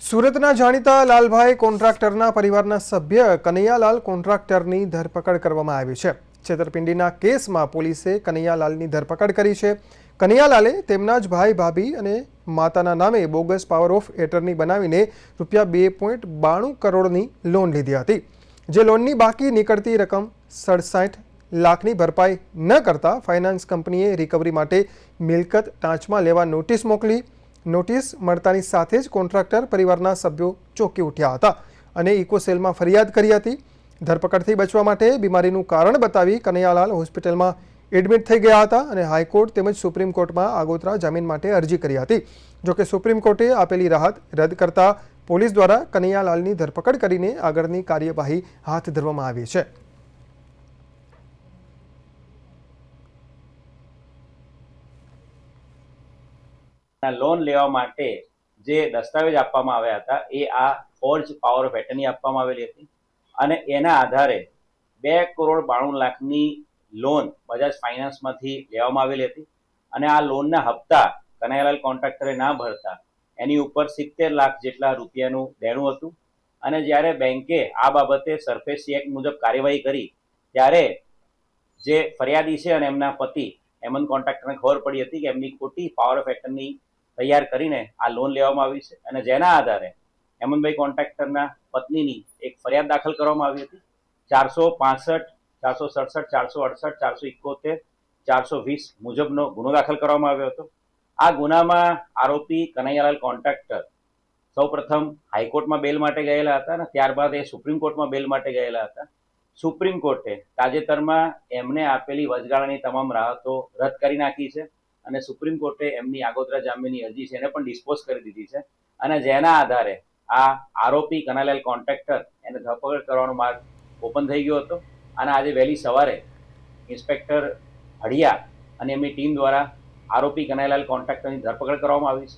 સુરતના જાણીતા લાલભાઈ કોન્ટ્રાક્ટરના પરિવારના સભ્ય કનૈયાલાલ કોન્ટ્રાક્ટરની ધરપકડ કરવામાં આવી છે. છેતરપિંડીના કેસમાં પોલીસે કનૈયાલાલની ધરપકડ કરી છે. કનૈયાલાલે તેમના જ ભાઈ ભાભી અને માતાના નામે બોગસ પાવર ઓફ એટર્ની બનાવીને રૂપિયા બે પોઈન્ટ બાણું કરોડની લોન લીધી હતી. જે લોનની બાકી નીકળતી રકમ સડસાઠ લાખની ભરપાઈ ન કરતા ફાઇનાન્સ કંપનીએ રિકવરી માટે મિલકત ટાંચમાં લેવા નોટિસ મોકલી. નોટિસ મળતાની સાથે જ કોન્ટ્રાક્ટર પરિવારના સભ્યો ચોંકી ઉઠ્યા હતા અને ઇકોસેલમાં ફરિયાદ કરી હતી. ધરપકડથી બચવા માટે બીમારીનું કારણ બતાવી કનૈયાલાલ હોસ્પિટલમાં એડમિટ થઈ ગયા હતા અને હાઈકોર્ટ તેમજ સુપ્રીમ કોર્ટમાં આગોતરા જામીન માટે અરજી કરી હતી. જોકે સુપ્રીમ કોર્ટે આપેલી રાહત રદ કરતા પોલીસ દ્વારા કનૈયાલાલની ધરપકડ કરીને આગળની કાર્યવાહી હાથ ધરવામાં આવી છે. લોન લેવા માટે જે દસ્તાવેજ આપવામાં આવ્યા હતા, એ આ ફોર્જ પાવર ઓફ એટર્ની આપવામાં આવેલી હતી. અને એના આધારે બે કરોડ બાણું લાખની લોન બજાજ ફાઇનાન્સમાંથી લેવામાં આવેલી હતી. અને આ લોનના હપ્તા કનૈયાલાલ કોન્ટ્રાક્ટરે ના ભરતા, એની ઉપર સિત્તેર લાખ જેટલા રૂપિયાનું દેણું હતું. અને જ્યારે બેંકે આ બાબતે સરફેસી એક્ટ મુજબ કાર્યવાહી કરી, ત્યારે જે ફરિયાદી છે અને એમના પતિ હેમંત કોન્ટ્રાક્ટરને ખબર પડી હતી કે એમની ખોટી પાવર ઓફ એટર્ની તૈયાર કરીને આ લોન લેવામાં આવી છે. અને જેના આધારે હેમંતભાઈ કોન્ટ્રાક્ટરના પત્નીની એક ફરિયાદ દાખલ કરવામાં આવી હતી. ચારસો પાસઠ, ચારસો સડસઠ, ચારસો અડસઠ, ચારસો ઇકોતેર, ચારસો વીસ મુજબનો ગુનો દાખલ કરવામાં આવ્યો હતો. આ ગુનામાં આરોપી કનૈયાલાલ કોન્ટ્રાક્ટર સૌપ્રથમ હાઈકોર્ટમાં બેલ માટે ગયેલા હતા અને ત્યારબાદ એ સુપ્રીમ કોર્ટમાં બેલ માટે ગયેલા હતા. સુપ્રીમ કોર્ટે તાજેતરમાં એમને આપેલી વચગાળાની તમામ રાહતો રદ કરી નાખી છે. અને સુપ્રીમ કોર્ટે એમની આગોતરા જામીનની અરજી છે એને પણ ડિસ્પોઝ કરી દીધી છે. અને જેના આધારે આ આરોપી કનાલાલ કોન્ટ્રાક્ટર એને ધરપકડ કરવાનો માર્ગ ઓપન થઈ ગયો હતો. અને આજે વહેલી સવારે ઇન્સ્પેક્ટર હડિયા અને એમની ટીમ દ્વારા આરોપી કનાલાલ કોન્ટ્રાક્ટરની ધરપકડ કરવામાં આવી છે.